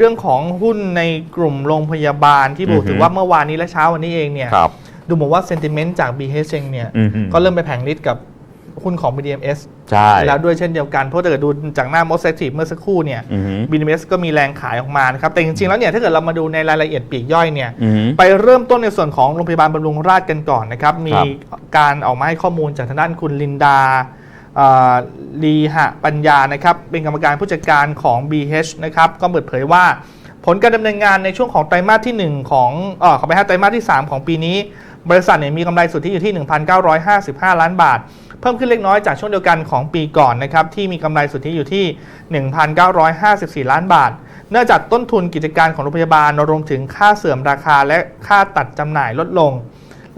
เรื่องของหุ้นในกลุ่มโรงพยาบาลที่บอกอือฮึถือว่าเมื่อวานนี้และเช้าวันนี้เองเนี่ยครับ ดูเหมือนว่าเซนติเมนต์จาก BH เองเนี่ยอือฮึ ก็เริ่มไปแผงฤทธิ์กับหุ้นของ BDMs ใช่ แล้วด้วยเช่นเดียวกัน เพราะถ้าเกิดดูจากหน้า most active เมื่อสักครู่เนี่ย อือฮึ BDMs ก็มีแรงขายออกมานะครับ แต่จริงๆแล้วเนี่ยถ้าเกิดเรามาดูในรายละเอียดปลีกย่อยเนี่ย อือฮึ ไปเริ่มต้นในส่วนของโรงพยาบาลบำรุงราษฎร์กันก่อนนะครับ มีครับการออกมาให้ข้อมูลจากทางด้านคุณลินดาเอ่อ ลีหะปัญญานะครับเป็นกรรมการผู้จัดการของ BH นะครับก็เปิดเผยว่า ผลการดำเนินงานในช่วงของไตรมาสที่ 1 ของเออขอไปฮะไตรมาสที่ 3 ของปีนี้ บริษัทเนี่ยมีกำไรสุทธิอยู่ที่ 1,955 ล้านบาท เพิ่มขึ้นเล็กน้อยจากช่วงเดียวกันของปีก่อนนะครับที่มีกำไรสุทธิอยู่ที่ 1,954 ล้านบาท เนื่องจากต้นทุนกิจการของโรงพยาบาลรวมถึงค่าเสื่อมราคาและค่าตัดจำหน่ายลดลง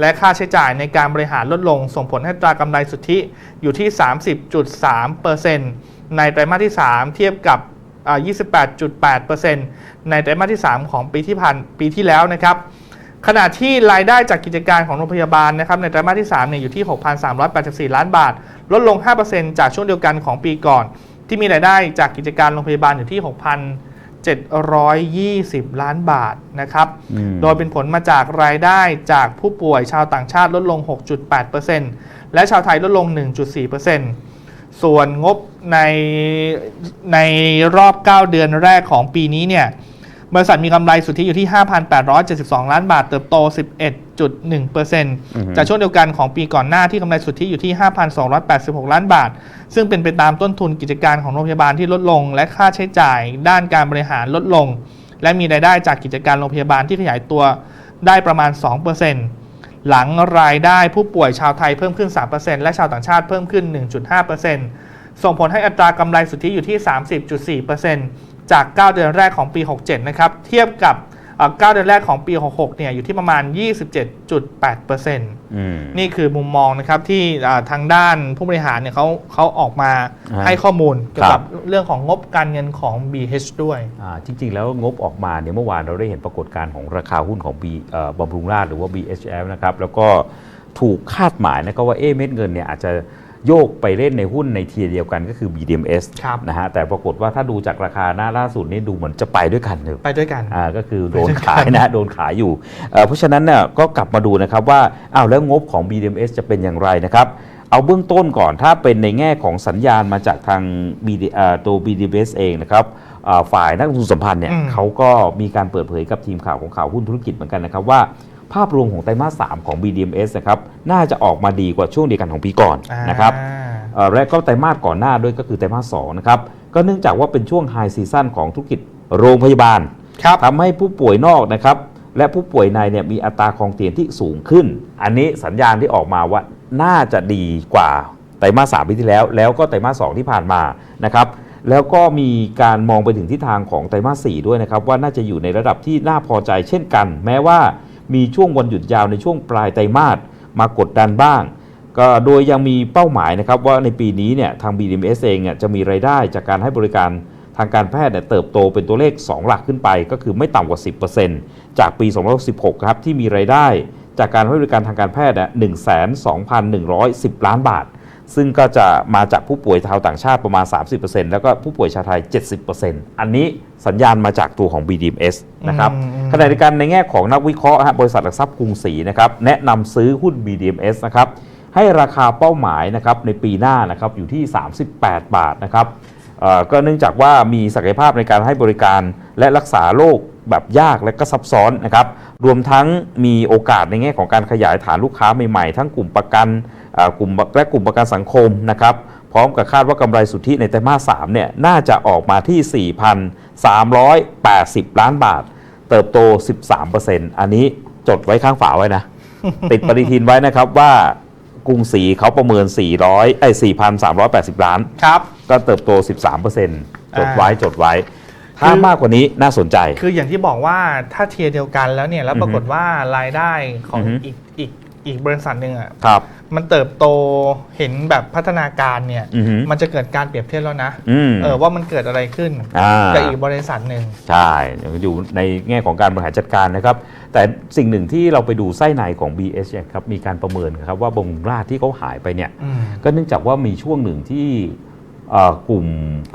และค่าใช้จ่ายในการบริหารลดลง ส่งผลให้ตรากำไรสุทธิอยู่ที่ 30.3%ในไตรมาสที่ 3 เทียบกับอ่า28.8%ในไตรมาสที่ 3 ของปีที่ผ่านปีที่แล้วนะครับขณะที่รายได้จากกิจการของโรงพยาบาลนะครับในไตรมาสที่3เนี่ยอยู่ที่ 6,384 ล้านบาท ลดลง 5%จากช่วงเดียวกันของปีก่อน ที่มีรายได้จากกิจการโรงพยาบาลอยู่ที่ 6,720 ล้านบาทนะครับอืมโดยเป็นผลมาจากรายได้จากผู้ป่วยชาวต่างชาติลดลง 6.8%และชาวไทยลดลง 1.4%ส่วนงบในในรอบ 9 เดือนแรกของปีนี้เนี่ย บริษัทมีกำไรสุทธิอยู่ที่ 5,872 ล้านบาท เติบโต 11.1%จากช่วงเดียวกันของปีก่อนหน้าที่กำไรสุทธิอยู่ที่ 5,286 ล้านบาท ซึ่งเป็นไปตามต้นทุนกิจการของโรงพยาบาลที่ลดลง และค่าใช้จ่ายด้านการบริหารลดลง และมีรายได้จากกิจการโรงพยาบาลที่ขยายตัวได้ประมาณ 2%หลังรายได้ผู้ป่วยชาวไทยเพิ่มขึ้น 3%และชาวต่างชาติเพิ่มขึ้น 1.5%ส่งผลให้อัตรากำไรสุทธิอยู่ที่ 30.4% จาก 9 เดือนแรกของปี 67 นะครับ เทียบกับเอ่อ9เดือนแรกของปี 66 เนี่ย อยู่ที่ประมาณ 27.8%อืมนี่คือมุมมองนะครับที่อ่าทางด้านผู้บริหารเนี่ยเขาเขาออกมาอ่าให้ข้อมูลเกี่ยวครักับบเรื่องของงบการเงินของ BH ด้วยอ่าจริง ๆ แล้วงบออกมาเนี่ยเมื่อวานเราได้เห็นปรากฏการณ์ของราคาหุ้นของ B เอ่อบำรุงราษฎร์หรือว่า BHF นะครับ แล้วก็ถูกคาดหมายนะครับว่าเอ๊ะเม็ดเงินเนี่ยอาจจะ โยกไปเล่นในหุ้นในเทียร์เดียวกันก็คือ BDMs ครับนะฮะแต่ปรากฏว่าถ้าดูจากราคาหน้าล่าสุดนี่ดูเหมือนจะไปด้วยกันเลยไปด้วยกันอ่าก็คือโดนขายนะโดนขายอยู่เอ่อเพราะฉะนั้นเนี่ยก็กลับมาดูนะครับว่าอ้าวแล้วงบของ BDMs จะเป็นอย่างไรนะครับเอาเบื้องต้นก่อนถ้าเป็นในแง่ของสัญญาณมาจากทาง BD เอ่อตัว BDMs เองนะครับอ่าฝ่ายนักลงทุนสัมพันธ์เนี่ยอืมเขาก็มีการเปิดเผยกับทีมข่าวของข่าวหุ้นธุรกิจเหมือนกันนะครับว่า ภาพรวมของไตรมาส 3 ของ BDMs นะครับน่าจะออกมาดีกว่าช่วงเดียวกันของปีก่อนนะครับอ่าเอ่อและก็ไตรมาสก่อนหน้าด้วยก็คือไตรมาส 2 นะครับ ก็เนื่องจากว่าเป็นช่วงไฮซีซั่นของธุรกิจโรงพยาบาลครับทำให้ผู้ป่วยนอกนะครับและผู้ป่วยในเนี่ยมีอัตราครองเตียงที่สูงขึ้น อันนี้สัญญาณที่ออกมาว่าน่าจะดีกว่าไตรมาสสามปีที่แล้ว แล้วก็ไตรมาสสองที่ผ่านมานะครับแล้วก็มีการมองไปถึงทิศทางของไตรมาสสี่ด้วยนะครับ ว่าน่าจะอยู่ในระดับที่น่าพอใจเช่นกัน แม้ว่า มีช่วงวันหยุดยาวในช่วงปลายไตรมาสมากดดันบ้าง ก็โดยยังมีเป้าหมายนะครับว่าในปีนี้เนี่ยทาง BDMs เองเนี่ยจะมีรายได้จากการให้บริการทางการแพทย์เติบโตเป็นตัวเลข 2 หลักขึ้นไป ก็คือไม่ต่ำกว่า 10%จากปี 2016 ครับที่มีรายได้จากการให้บริการทางการแพทย์เนี่ย12,110 ล้านบาท ซึ่งก็จะมาจากผู้ป่วยชาวต่างชาติประมาณ 30%แล้วก็ผู้ป่วยชาวไทย 70%อันนี้สัญญาณมาจากตัวของ BDMs นะครับอืมอืมขณะเดียวกันในแง่ของนักวิเคราะห์ฮะบริษัทหลักทรัพย์กรุงศรีนะครับแนะนำซื้อหุ้น BDMs นะครับให้ราคาเป้าหมายนะครับในปีหน้านะครับอยู่ที่ 38 บาทนะครับเอ่อก็เนื่องจากว่ามีศักยภาพในการให้บริการและรักษาโรคแบบยากและก็ซับซ้อนนะครับรวมทั้งมีโอกาสในแง่ของการขยายฐานลูกค้าใหม่ๆ ทั้งกลุ่มประกันเอ่อ กลุ่มและกลุ่มประกันสังคมนะครับพร้อมกับคาดว่ากำไรสุทธิในไตรมาส3เนี่ยน่าจะออกมาที่ 4,380 ล้านบาท เติบโต 13%อันนี้จดไว้ข้างฝาไว้นะ ติดปฏิทินไว้นะครับว่ากรุงศรีเขาประเมิน 400ไอ้4,380 ล้านครับก็เติบโต 13%จดไว้จดไว้ ถ้ามากกว่านี้น่าสนใจ คืออย่างที่บอกว่าถ้าเทียร์เดียวกันแล้วเนี่ยแล้วปรากฏว่ารายได้ของอือฮึอีกอีกอีกบริษัทหนึ่งอะครับ มันเติบโตเห็นแบบพัฒนาการเนี่ย อือฮึมันจะเกิดการเปรียบเทียบแล้วนะอืมเออว่ามันเกิดอะไรขึ้นอ่า กับอีกบริษัทหนึ่ง ใช่อยู่ในแง่ของการบริหารจัดการนะครับ แต่สิ่งหนึ่งที่เราไปดูไส้ในของ BS เนี่ยครับมีการประเมินครับว่าบำรุงราษฎร์ที่เขาหายไปเนี่ย อืม ก็เนื่องจากว่ามีช่วงหนึ่งที่ เอ่อกลุ่ม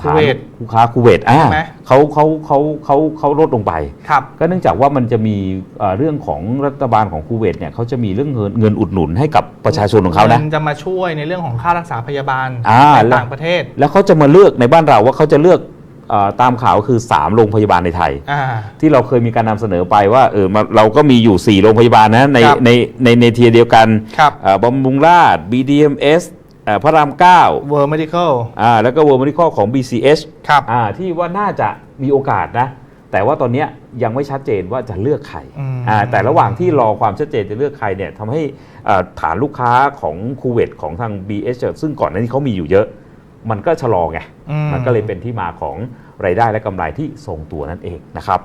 คูเวตลูกค้าคูเวตอ่าใช่ไหม เขาเขาเขาเขาเขาลดลงไป ครับ ก็เนื่องจากว่ามันจะมีเอ่อเรื่องของรัฐบาลของคูเวตเนี่ยเขาจะมีเรื่องเงินเงินอุดหนุนให้กับประชาชนของเขานะ งิจะมาช่วยในเรื่องของค่ารักษาพยาบาลอ่า ในแล้วต่างประเทศแล้วเขาจะมาเลือกในบ้านเราว่าเขาจะเลือกเออตามข่าวคือ 3 โรงพยาบาลในไทย อ่า ที่เราเคยมีการนำเสนอไปว่าเออมาเราก็มีอยู่ 4 โรงพยาบาลนะในครับ ในในในเทียร์เดียวกันครับ เอ่อบำรุงราษฎร์ BDMS เอ่อพระราม9 World Medical อ่าแล้วก็ World Medical ของ BCH ครับ อ่าที่ว่าน่าจะมีโอกาสนะ แต่ว่าตอนเนี้ยยังไม่ชัดเจนว่าจะเลือกใครอืม อ่าแต่ระหว่างที่รอความชัดเจนจะเลือกใครเนี่ยทำให้อ่าฐานลูกค้าของคูเวตของทาง BH ซึ่งก่อนหน้านี้เขามีอยู่เยอะ มันก็ชะลอไง อืมันก็เลยเป็นที่มาของรายได้และกำไรที่ทรงตัวนั่นเองนะครับ